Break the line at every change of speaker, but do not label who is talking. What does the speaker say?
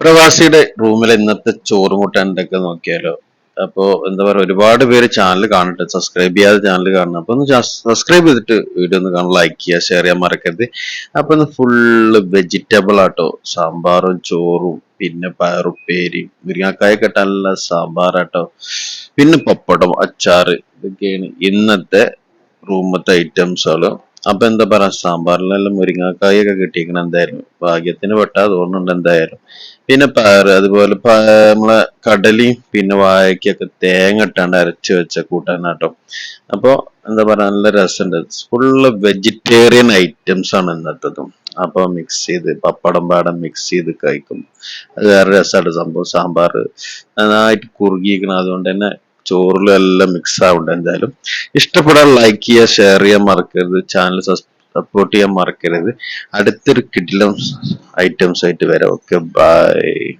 പ്രവാസിയുടെ റൂമിൽ ഇന്നത്തെ ചോറ് മുട്ടാനൊക്കെ നോക്കിയാലോ. അപ്പോ എന്താ പറയുക ഒരുപാട് പേര് ചാനൽ കാണട്ടെ സബ്സ്ക്രൈബ് ചെയ്യാതെ ചാനൽ കാണണം അപ്പൊ ഒന്ന് സബ്സ്ക്രൈബ് ചെയ്തിട്ട് വീഡിയോ ഒന്ന് കാണാൻ ലൈക്ക് ചെയ്യുക ഷെയർ ചെയ്യാൻ മറക്കരുത്. അപ്പൊ ഒന്ന് ഫുള്ള് വെജിറ്റബിൾ ആട്ടോ. സാമ്പാറും ചോറും പിന്നെ പയറുപ്പേരിയും മുരിങ്ങാക്കായൊക്കെ കെട്ടാനുള്ള സാമ്പാറാട്ടോ. പിന്നെ പപ്പടം അച്ചാറ് ഇതൊക്കെയാണ് ഇന്നത്തെ റൂമത്തെ ഐറ്റംസുകൾ അപ്പൊ എന്താ പറയാ സാമ്പാറിലെല്ലാം മുരിങ്ങാക്കായൊക്കെ കിട്ടിയിരിക്കണം എന്തായാലും. ഭാഗ്യത്തിന് പെട്ടാ തോന്നുന്നുണ്ട് എന്തായാലും. പിന്നെ പയറ് അതുപോലെ നമ്മളെ കടലയും പിന്നെ വാഴയ്ക്കൊക്കെ തേങ്ങ ഇട്ടാണ്ട് അരച്ച് വെച്ച കൂട്ടാനാട്ടോ. അപ്പൊ എന്താ പറയാ നല്ല രസമുണ്ട് ഫുള്ള് വെജിറ്റേറിയൻ ഐറ്റംസ് ആണ് ഇന്നത്തതും. അപ്പൊ മിക്സ് ചെയ്ത് പപ്പടം പാടം മിക്സ് ചെയ്ത് കഴിക്കും. അത് വേറെ രസമാണ് സംഭവം. സാമ്പാർ നന്നായിട്ട് കുറുകിയിരിക്കണം അതുകൊണ്ട് തന്നെ ചോറിലും എല്ലാം മിക്സ് ആവുന്നുണ്ട് എന്തായാലും. ഇഷ്ടപ്പെടാൻ ലൈക്ക് ചെയ്യുക ഷെയർ ചെയ്യാൻ മറക്കരുത് ചാനൽ സപ്പോർട്ട് ചെയ്യാൻ മറക്കരുത്. അടുത്തൊരു കിഡിലും ഐറ്റംസ് ആയിട്ട് വരാം. Okay bye